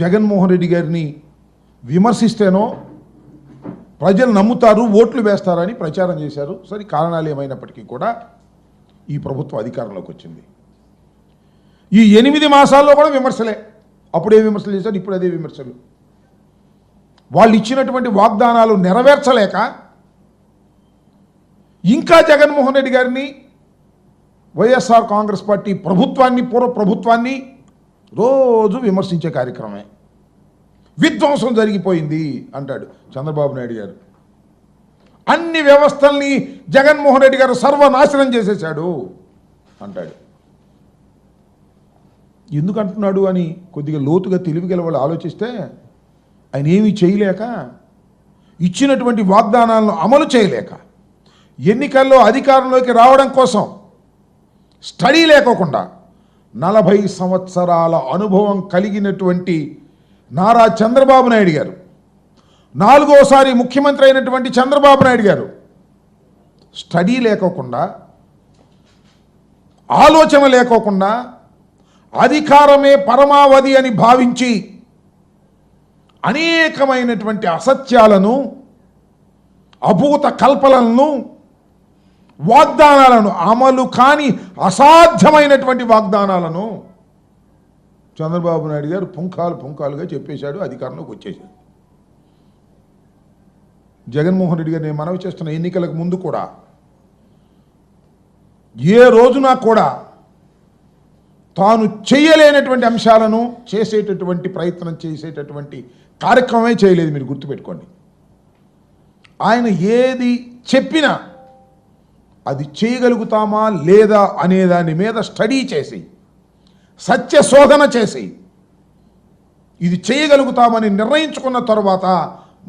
జగన్మోహన్ రెడ్డి గారిని విమర్శిస్తేనో ప్రజలు నమ్ముతారు ఓట్లు వేస్తారని ప్రచారం చేశారు. సరే కారణాలు ఏమైనప్పటికీ కూడా ఈ ప్రభుత్వం అధికారంలోకి వచ్చింది. ఈ ఎనిమిది మాసాల్లో కూడా విమర్శలే. అప్పుడే విమర్శలు చేశారు ఇప్పుడు అదే విమర్శలు. వాళ్ళు ఇచ్చినటువంటి వాగ్దానాలు నెరవేర్చలేక ఇంకా జగన్మోహన్ రెడ్డి గారిని వైఎస్ఆర్ కాంగ్రెస్ పార్టీ ప్రభుత్వాన్ని పూర్వ ప్రభుత్వాన్ని రోజు విమర్శించే కార్యక్రమమే విధ్వంసం జరిగిపోయింది అంటాడు చంద్రబాబు నాయుడు గారు. అన్ని వ్యవస్థల్ని జగన్మోహన్ రెడ్డి గారు సర్వనాశనం చేసేశాడు అంటాడు. ఎందుకు అంటున్నాడు అని కొద్దిగా లోతుగా తెలివి వాళ్ళు ఆలోచిస్తే ఆయన ఏమీ చేయలేక ఇచ్చినటువంటి వాగ్దానాలను అమలు చేయలేక ఎన్నికల్లో అధికారంలోకి రావడం కోసం స్టడీ లేకోకుండా నలభై సంవత్సరాల అనుభవం కలిగినటువంటి నారా చంద్రబాబు నాయుడు గారు. నాలుగోసారి ముఖ్యమంత్రి అయినటువంటి చంద్రబాబు నాయుడు గారు. స్టడీ లేకోకుండా ఆలోచన లేకోకుండా అధికారమే పరమావధి అని భావించి అనేకమైనటువంటి అసత్యాలను అభూత కల్పనలను వాగ్దానాలను అమలు కాని అసాధ్యమైనటువంటి వాగ్దానాలను చంద్రబాబు నాయుడు గారు పుంఖాలు పుంఖాలుగా చెప్పేశాడు అధికారంలోకి వచ్చేశాడు. జగన్మోహన్ రెడ్డి గారు నేను మనవి చేస్తున్న ఎన్నికలకు ముందు కూడా ఏ రోజున కూడా తాను చేయలేనటువంటి అంశాలను చేసేటటువంటి ప్రయత్నం చేసేటటువంటి కార్యక్రమమే చేయలేదు మీరు గుర్తుపెట్టుకోండి. ఆయన ఏది చెప్పినా అది చేయగలుగుతామా లేదా అనే దాని మీద స్టడీ చేసి సత్య శోధన చేసి ఇది చేయగలుగుతామని నిర్ణయించుకున్న తర్వాత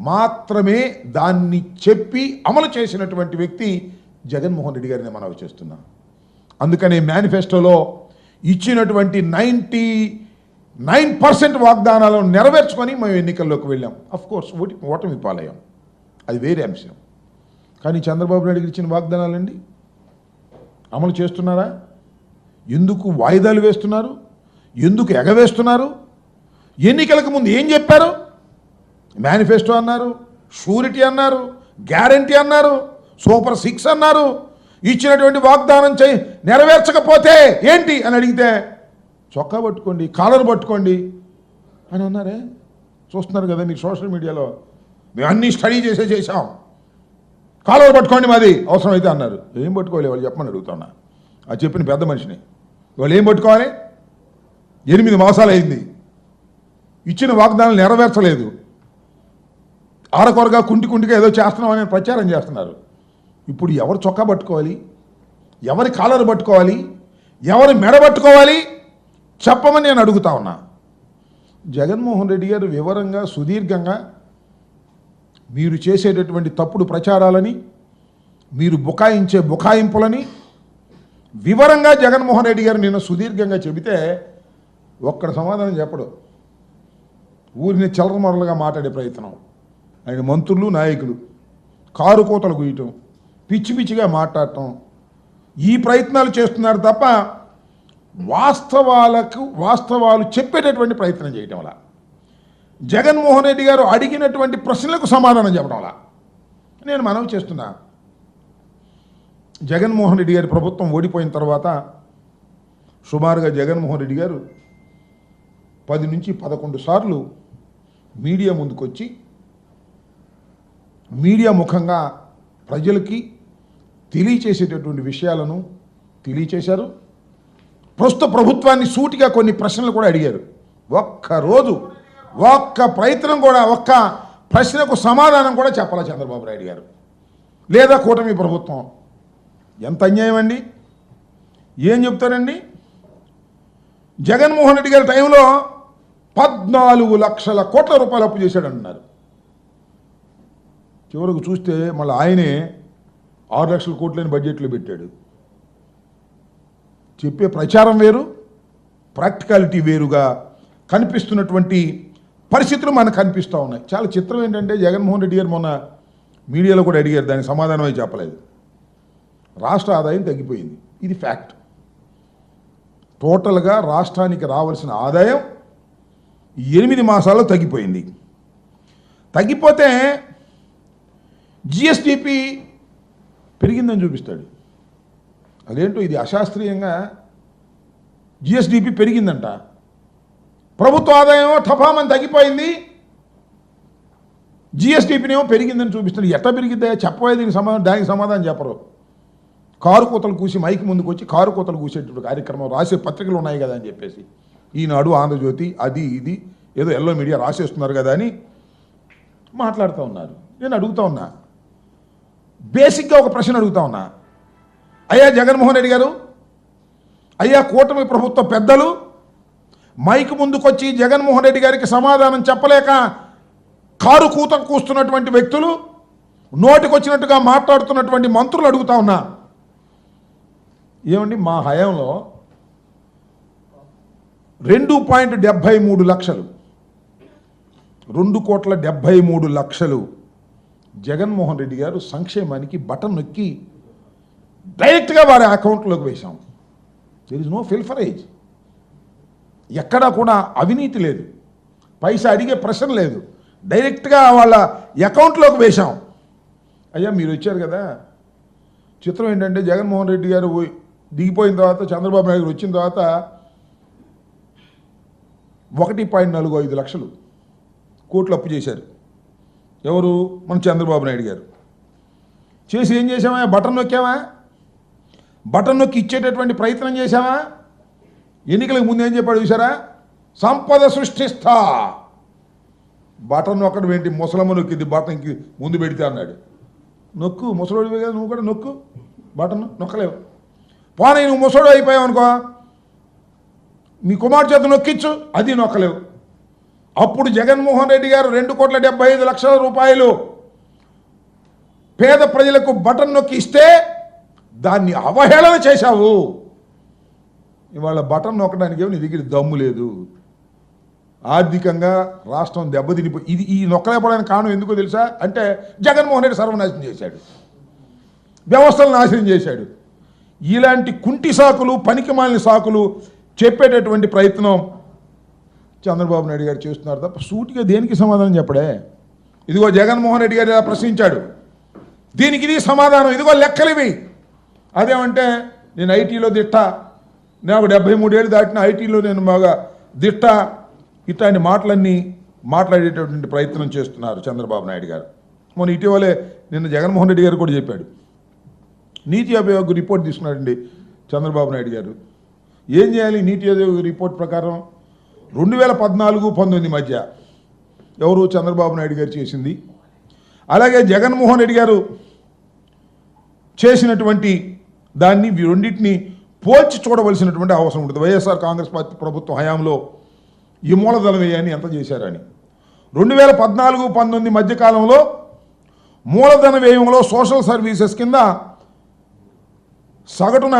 మాత్రమే దాన్ని చెప్పి అమలు చేసినటువంటి వ్యక్తి జగన్మోహన్ రెడ్డి గారిని మనవి చేస్తున్నా. అందుకనే మేనిఫెస్టోలో ఇచ్చినటువంటి నైంటీ నైన్ పర్సెంట్ వాగ్దానాలను నెరవేర్చుకొని మేము ఎన్నికల్లోకి వెళ్ళాం. అఫ్ కోర్స్ ఓటి ఓటమి పాలయ్యాం. అది వేరే అంశం. కానీ చంద్రబాబు నాయుడు ఇచ్చిన వాగ్దానాలండి? అమలు చేస్తున్నారా? ఎందుకు వాయిదాలు వేస్తున్నారు? ఎందుకు ఎగవేస్తున్నారు ఎన్నికలకు ముందు ఏం చెప్పారు? మేనిఫెస్టో అన్నారు షూరిటీ అన్నారు గ్యారంటీ అన్నారు సూపర్ సిక్స్ అన్నారు ఇచ్చినటువంటి వాగ్దానం చేయి నెరవేర్చకపోతే ఏంటి అని అడిగితే చొక్కా పట్టుకోండి కాలర్ పట్టుకోండి అని అన్నారే? చూస్తున్నారు కదా మీరు సోషల్ మీడియాలో. మేము అన్నీ స్టడీ చేసే చేసాం కాలువలు పట్టుకోండి మాది అవసరమైతే అన్నారు. ఏం పట్టుకోవాలి? వాళ్ళు చెప్పమని అడుగుతున్నా. అది చెప్పిన పెద్ద మనిషిని. వాళ్ళు ఏం పట్టుకోవాలి? ఎనిమిది మాసాలు అయింది. ఇచ్చిన వాగ్దానాలు నెరవేర్చలేదు. ఆరకొరగా కుంటి కుంటిగా ఏదో చేస్తున్నామని ప్రచారం చేస్తున్నారు. ఇప్పుడు ఎవరు చొక్కా పట్టుకోవాలి? ఎవరి కాలర్ పట్టుకోవాలి? ఎవరి మెడ పట్టుకోవాలి? చెప్పమని నేను అడుగుతా ఉన్నా. జగన్మోహన్ రెడ్డి గారు వివరంగా సుదీర్ఘంగా మీరు చేసేటటువంటి తప్పుడు ప్రచారాలని మీరు బుకాయించే బుకాయింపులని వివరంగా జగన్మోహన్ రెడ్డి గారు నిన్న సుదీర్ఘంగా చెబితే ఒక్కడ సమాధానం చెప్పడు. ఊరిని చలరమరలుగా మాట్లాడే ప్రయత్నం. ఆయన మంత్రులు నాయకులు కారు కోతలు గుయ్యటం పిచ్చి పిచ్చిగా మాట్లాడటం. ఈ ప్రయత్నాలు చేస్తున్నారు తప్ప వాస్తవాలకు వాస్తవాలు చెప్పేటటువంటి ప్రయత్నం చేయటం అలా జగన్మోహన్ రెడ్డి గారు అడిగినటువంటి ప్రశ్నలకు సమాధానం చెప్పడం నేను మనవి చేస్తున్నా. జగన్మోహన్ రెడ్డి గారి ప్రభుత్వం ఓడిపోయిన తర్వాత సుమారుగా జగన్మోహన్ రెడ్డి గారు పది నుంచి పదకొండు సార్లు మీడియా ముందుకొచ్చి మీడియా ముఖంగా ప్రజలకి తెలియచేసేటటువంటి విషయాలను తెలియచేశారు. ప్రస్తుత ప్రభుత్వాన్ని సూటిగా కొన్ని ప్రశ్నలు కూడా అడిగారు. ఒక్కరోజు ఒక్క ప్రయత్నం కూడా ఒక్క ప్రశ్నకు సమాధానం కూడా చెప్పాల చంద్రబాబు నాయుడు గారు? లేదా కూటమి ప్రభుత్వం? ఎంత అన్యాయం అండి? ఏం చెప్తారండి? జగన్మోహన్ రెడ్డి గారి టైంలో పద్నాలుగు లక్షల కోట్ల రూపాయలు అప్పు చేశాడు అంటున్నారు చివరకు చూస్తే మళ్ళీ ఆయనే ఆరు లక్షల కోట్లని బడ్జెట్లో పెట్టాడు. చెప్పే ప్రచారం వేరు ప్రాక్టికాలిటీ వేరుగా కనిపిస్తున్నటువంటి పరిస్థితులు మనకు కనిపిస్తూ ఉన్నాయి. చాలా చిత్రం ఏంటంటే జగన్మోహన్ రెడ్డి గారు మొన్న మీడియాలో కూడా అడిగారు దానికి సమాధానమే చెప్పలేదు. రాష్ట్ర ఆదాయం తగ్గిపోయింది. ఇది ఫ్యాక్ట్. టోటల్గా రాష్ట్రానికి రావాల్సిన ఆదాయం ఎనిమిది మాసాల్లో తగ్గిపోయింది. తగ్గిపోతే జిఎస్డిపి పెరిగిందని చూపిస్తాడు. అదేంటో ఇది అశాస్త్రీయంగా జిఎస్డిపి పెరిగిందంట. ప్రభుత్వ ఆదాయం ఠఫామని తగ్గిపోయింది జిఎస్టీపీనేమో పెరిగిందని చూపిస్తుంది ఎట్లా పెరిగిద్దా? చెప్పబోయే దీనికి సమాధానం దానికి సమాధానం చెప్పరు. కారు కూతలు కూసి మైక్ ముందుకు వచ్చి కారు కూతలు కూసేటువంటి కార్యక్రమం రాసే పత్రికలు ఉన్నాయి కదా అని చెప్పేసి. ఈనాడు ఆంధ్రజ్యోతి అది ఇది ఏదో ఎల్లో మీడియా రాసేస్తున్నారు కదా అని మాట్లాడుతూ ఉన్నారు. నేను అడుగుతా ఉన్నా. బేసిక్గా ఒక ప్రశ్న అడుగుతా ఉన్నా. అయ్యా జగన్మోహన్ రెడ్డి గారు అయ్యా కూటమి ప్రభుత్వ పెద్దలు మైక్ ముందుకొచ్చి జగన్మోహన్ రెడ్డి గారికి సమాధానం చెప్పలేక కారు కూత కూస్తున్నటువంటి వ్యక్తులు నోటికొచ్చినట్టుగా మాట్లాడుతున్నటువంటి మంత్రులు అడుగుతా ఉన్నా. ఏమండి మా హయాంలో రెండు పాయింట్ డెబ్భై మూడు లక్షలు రెండు కోట్ల డెబ్భై మూడు లక్షలు జగన్మోహన్ రెడ్డి గారు సంక్షేమానికి బటన్ నొక్కి డైరెక్ట్గా వారి అకౌంట్లోకి వేశాం. దెర్ ఇస్ నో ఫిల్ఫరేజ్ ఎక్కడా కూడా అవినీతి లేదు. పైసా అడిగే ప్రశ్న లేదు. డైరెక్ట్గా వాళ్ళ అకౌంట్లోకి వేశాం. అయ్యా మీరు వచ్చారు కదా. చిత్రం ఏంటంటే జగన్మోహన్ రెడ్డి గారు పోయి- దిగిపోయిన తర్వాత చంద్రబాబు నాయుడు వచ్చిన తర్వాత ఒకటి పాయింట్ నాలుగు ఐదు లక్షలు కోట్లు అప్పు చేశారు. ఎవరు? మన చంద్రబాబు నాయుడు గారు. చేసి ఏం చేసామా బటన్ నొక్కామా? బటన్ నొక్కి ఇచ్చేటటువంటి ప్రయత్నం చేశామా? ఎన్నికలకు ముందు ఏం చెప్పాడు చూసారా సంపద సృష్టిస్తా. బటన్ నొక్కడం ఏంటి? ముసలమ్మ నొక్కింది బటన్కి ముందు పెడితే అన్నాడు. నొక్కు ముసలోడివే కదా నువ్వు కూడా నొక్కు. బటన్ నొక్కలేవు. పోనీ నువ్వు ముసలోడు అయిపోయావు అనుకో. మీ కుమార్ చేత నొక్కిచ్చు అది నొక్కలేవు. అప్పుడు జగన్మోహన్ రెడ్డి గారు రెండు కోట్ల డెబ్బై ఐదు లక్షల రూపాయలు పేద ప్రజలకు బటన్ నొక్కి ఇస్తే దాన్ని అవహేళన చేశావు. ఇవాళ బటన్ నొక్కడానికి ఏమో నీ దగ్గర దమ్ము లేదు. ఆర్థికంగా రాష్ట్రం దెబ్బతినిపోయి ఇది ఈ నొక్కలేపడానికి కారణం ఎందుకో తెలుసా? అంటే జగన్మోహన్ రెడ్డి సర్వనాశనం చేశాడు. వ్యవస్థలు నాశనం చేశాడు. ఇలాంటి కుంటి సాకులు పనికిమాలిన సాకులు చెప్పేటటువంటి ప్రయత్నం చంద్రబాబు నాయుడు గారు చేస్తున్నారు తప్ప సూటిగా దేనికి సమాధానం చెప్పడే? ఇదిగో జగన్మోహన్ రెడ్డి గారు ఇలా ప్రశ్నించాడు. దీనికి ఇది సమాధానం ఇదిగో లెక్కలివి. అదేమంటే నేను ఐటీలో దిట్ట నాకు డెబ్బై మూడేళ్ళు దాటిన ఐటీలో నేను బాగా దిట్ట ఇట్లాంటి మాటలన్నీ మాట్లాడేటటువంటి ప్రయత్నం చేస్తున్నారు చంద్రబాబు నాయుడు గారు. మొన్న ఇటీవలే నిన్న జగన్మోహన్ రెడ్డి గారు కూడా చెప్పాడు. నీతి ఆయోగ్ రిపోర్ట్ తీసుకున్నాడండి చంద్రబాబు నాయుడు గారు. ఏం చేయాలి నీతి ఆయోగ్ రిపోర్ట్ ప్రకారం? రెండు వేల పద్నాలుగు పంతొమ్మిది మధ్య ఎవరు చంద్రబాబు నాయుడు గారు చేసింది? అలాగే జగన్మోహన్ రెడ్డి గారు చేసినటువంటి దాన్ని రెండింటిని పోల్చి చూడవలసినటువంటి అవసరం ఉంటుంది వైఎస్ఆర్ కాంగ్రెస్ పార్టీ ప్రభుత్వం హయాంలో ఈ మూలధన వ్యయాన్ని ఎంత చేశారని. రెండు వేల పద్నాలుగు పంతొమ్మిది మధ్యకాలంలో మూలధన వ్యయంలో సోషల్ సర్వీసెస్ కింద సగటున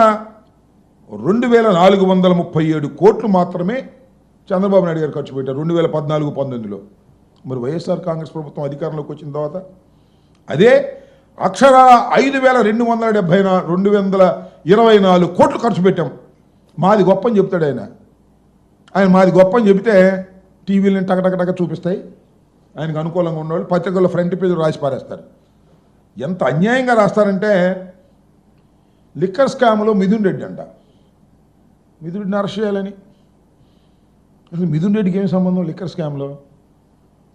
రెండు వేల నాలుగు వందల ముప్పై ఏడు కోట్లు మాత్రమే చంద్రబాబు నాయుడు గారు ఖర్చు పెట్టారు రెండు వేల పద్నాలుగు పంతొమ్మిదిలో. మరి వైఎస్ఆర్ కాంగ్రెస్ ప్రభుత్వం అధికారంలోకి వచ్చిన తర్వాత అదే అక్షరాల ఐదు వేల రెండు వందల డెబ్బై నా రెండు వందల ఇరవై నాలుగు కోట్లు ఖర్చు పెట్టాం. మాది గొప్ప అని చెప్తాడు ఆయన. ఆయన మాది గొప్ప అని చెబితే టీవీలను టకటకటక చూపిస్తాయి. ఆయనకు అనుకూలంగా ఉన్నవాళ్ళు పత్రికల్లో ఫ్రంట్ పేజ్ రాసి పారేస్తారు. ఎంత అన్యాయంగా రాస్తారంటే లిక్కర్ స్కామ్లో మిథున్ రెడ్డి అంట. మిథున్ రెడ్డిని అరెస్ట్ చేయాలని. అసలు మిథున్ రెడ్డికి ఏం సంబంధం లిక్కర్ స్కామ్లో?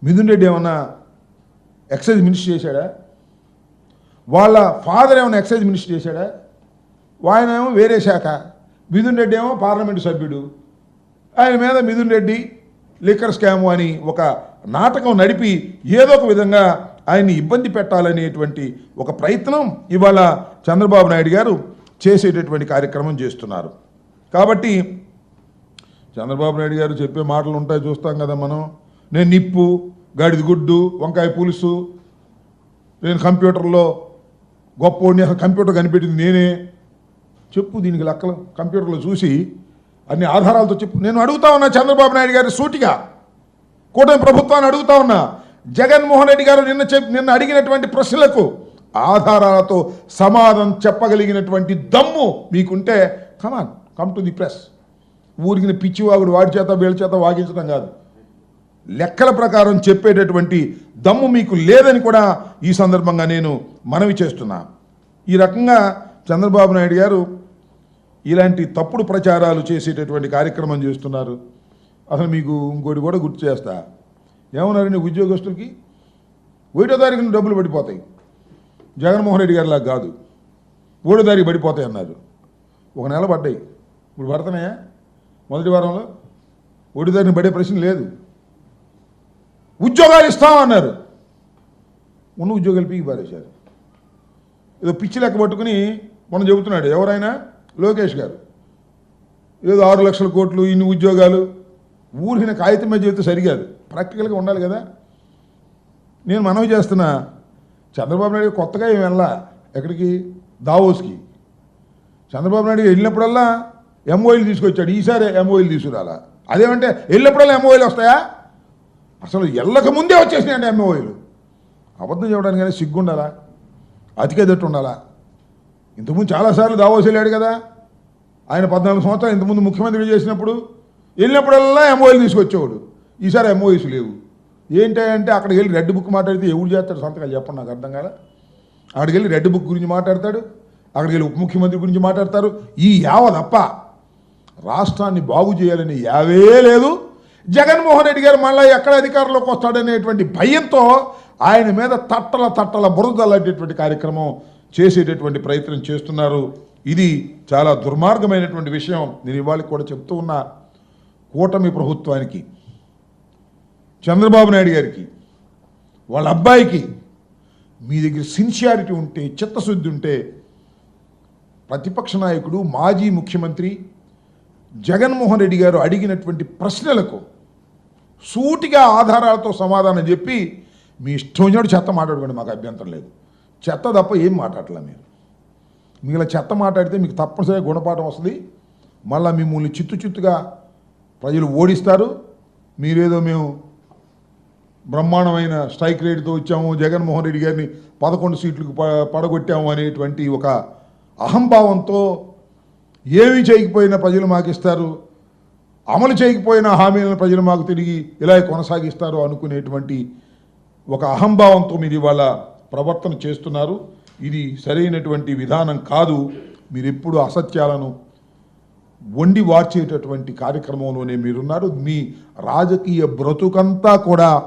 మిథున్ రెడ్డి ఏమన్నా ఎక్సైజ్ మినిస్టర్ చేశాడా? వాళ్ళ ఫాదర్ ఏమైనా ఎక్సైజ్ మినిస్టర్ చేశాడా? ఆయన ఏమో వేరే శాఖ. మిథున్ రెడ్డి ఏమో పార్లమెంటు సభ్యుడు. ఆయన మీద మిథున్ రెడ్డి లిక్కర్ స్కాము అని ఒక నాటకం నడిపి ఏదో ఒక విధంగా ఆయన్ని ఇబ్బంది పెట్టాలనేటువంటి ఒక ప్రయత్నం ఇవాళ చంద్రబాబు నాయుడు గారు చేసేటటువంటి కార్యక్రమం చేస్తున్నారు. కాబట్టి చంద్రబాబు నాయుడు గారు చెప్పే మాటలు ఉంటాయి చూస్తాం కదా మనం. నేను నిప్పు గాడిద గుడ్డు వంకాయ పులుసు నేను కంప్యూటర్లో గొప్పోడిని అసలు కంప్యూటర్ కనిపెట్టింది నేనే. చెప్పు దీనికి లెక్కలు. కంప్యూటర్లో చూసి అన్ని ఆధారాలతో చెప్పు. నేను అడుగుతా ఉన్నా చంద్రబాబు నాయుడు గారి సూటిగా. కూటమి ప్రభుత్వాన్ని అడుగుతా ఉన్నా. జగన్మోహన్ రెడ్డి గారు నిన్న చెప్ నిన్న అడిగినటువంటి ప్రశ్నలకు ఆధారాలతో సమాధానం చెప్పగలిగినటువంటి దమ్ము మీకుంటే come on come to the press ఊరికిన పిచ్చివాగుడు వాడి చేత వీళ్ళ చేత వాగించడం కాదు. లెక్కల ప్రకారం చెప్పేటటువంటి దమ్ము మీకు లేదని కూడా ఈ సందర్భంగా నేను మనవి చేస్తున్నా. ఈ రకంగా చంద్రబాబు నాయుడు గారు ఇలాంటి తప్పుడు ప్రచారాలు చేసేటటువంటి కార్యక్రమం చేస్తున్నారు. అసలు మీకు ఇంకోటి కూడా గుర్తు చేస్తా. ఏమన్నారండి ఉద్యోగస్తులకి? ఒకటో తారీఖున డబ్బులు పడిపోతాయి. జగన్మోహన్ రెడ్డి గారిలా కాదు. ఒకటో తారీఖు పడిపోతాయి అన్నారు. ఒక నెల పడ్డాయి. ఇప్పుడు పడుతున్నాయా? మొదటి వారంలో? ఒకటో తారీఖున పడే ప్రశ్న లేదు. ఉద్యోగాలు ఇస్తామన్నారు. ఉన్న ఉద్యోగాలు పీకి పారేశారు. ఏదో పిచ్చి లెక్క పట్టుకుని మనం చెబుతున్నాడు ఎవరైనా? లోకేష్ గారు. ఏదో ఆరు లక్షల కోట్లు ఇన్ని ఉద్యోగాలు. ఊరిన కాగితం మీద చెబితే సరికాదు ప్రాక్టికల్గా ఉండాలి కదా. నేను మనవి చేస్తున్నా చంద్రబాబు నాయుడు కొత్తగా ఏమి వెళ్ళా ఎక్కడికి? దావోస్కి. చంద్రబాబు నాయుడు వెళ్ళినప్పుడల్లా ఎంఓఈలు తీసుకొచ్చాడు. ఈసారి ఎంఓఈలు తీసుకురాలా? అదేమంటే వెళ్ళినప్పుడల్లా ఎంఓఈలు వస్తాయా? అసలు ఎల్లక ముందే వచ్చేసినాయండి ఎంఓఈలు అబద్ధం చెప్పడానికి కానీ సిగ్గుండాలా? అతికేదట్టు ఉండాలా? ఇంతకుముందు చాలాసార్లు దావోస్ వెళ్ళాడు కదా? ఆయన పద్నాలుగు సంవత్సరాలు ఇంతకుముందు ముఖ్యమంత్రి చేసినప్పుడు వెళ్ళినప్పుడల్లా ఎంఓఈలు తీసుకొచ్చేవాడు. ఈసారి ఎంఓఎస్ లేవు. ఏంటి అంటే అక్కడికి వెళ్ళి రెడ్ బుక్ మాట్లాడితే ఎవడు చేస్తాడు సంతకాలు చెప్పండి నాకు అర్థం కాదా అక్కడికి వెళ్ళి రెడ్ బుక్ గురించి మాట్లాడతాడు. అక్కడికి వెళ్ళి ఉప ముఖ్యమంత్రి గురించి మాట్లాడతారు. ఈ యావ తప్ప రాష్ట్రాన్ని బాగు చేయాలని యావే లేదు. జగన్మోహన్ రెడ్డి గారు మళ్ళీ ఎక్కడ అధికారంలోకి వస్తాడనేటువంటి భయంతో ఆయన మీద తట్టల తట్టల బురదలాంటిటువంటి కార్యక్రమం చేసేటటువంటి ప్రయత్నం చేస్తున్నారు. ఇది చాలా దుర్మార్గమైనటువంటి విషయం. నేను ఇవాళ కూడా చెప్తూ ఉన్నా. కూటమి ప్రభుత్వానికి చంద్రబాబు నాయుడు గారికి వాళ్ళ అబ్బాయికి మీ దగ్గర సిన్సియారిటీ ఉంటే చిత్తశుద్ధి ఉంటే ప్రతిపక్ష నాయకుడు మాజీ ముఖ్యమంత్రి జగన్మోహన్ రెడ్డి గారు అడిగినటువంటి ప్రశ్నలకు సూటిగా ఆధారాలతో సమాధానం చెప్పి మీ ఇష్టం వచ్చినట్టు చెత్త మాట్లాడుకోండి మాకు అభ్యంతరం లేదు. చెత్త తప్ప ఏం మాట్లాడలే మీరు? మిగిలిన చెత్త మాట్లాడితే మీకు తప్పనిసరిగా గుణపాఠం వస్తుంది. మళ్ళీ మిమ్మల్ని చిత్తు చిత్తుగా ప్రజలు ఓడిస్తారు. మీరేదో మేము బ్రహ్మాండమైన స్ట్రైక్ రేట్తో వచ్చాము జగన్మోహన్ రెడ్డి గారిని పదకొండు సీట్లకు పడగొట్టాము అనేటువంటి ఒక అహంభావంతో ఏమీ చేయకపోయినా ప్రజలు మాకు ఇస్తారు. అమలు చేయకపోయిన హామీలను ప్రజలు మాకు తిరిగి ఇలా కొనసాగిస్తారు అనుకునేటువంటి ఒక అహంభావంతో మీరు ఇవాళ ప్రవర్తన చేస్తున్నారు. ఇది సరైనటువంటి విధానం కాదు. మీరు ఎప్పుడు అసత్యాలను వండి వార్చేటటువంటి కార్యక్రమంలోనే మీరున్నారు. మీ రాజకీయ బ్రతుకంతా కూడా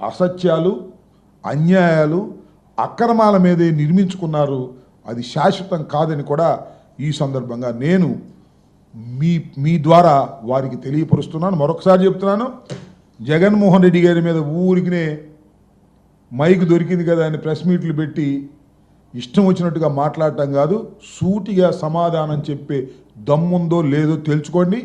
అసత్యాలు అన్యాయాలు అక్రమాల మీదే నిర్మించుకున్నారు. అది శాశ్వతం కాదని కూడా ఈ సందర్భంగా నేను మీ మీ ద్వారా వారికి తెలియపరుస్తున్నాను. మరొకసారి చెప్తున్నాను జగన్మోహన్ రెడ్డి గారి మీద ఊరికినే మైక్ దొరికింది కదా అని ప్రెస్ మీట్లు పెట్టి ఇష్టం వచ్చినట్టుగా మాట్లాడటం కాదు సూటిగా సమాధానం చెప్పే దమ్ముందో లేదో తెలుసుకోండి.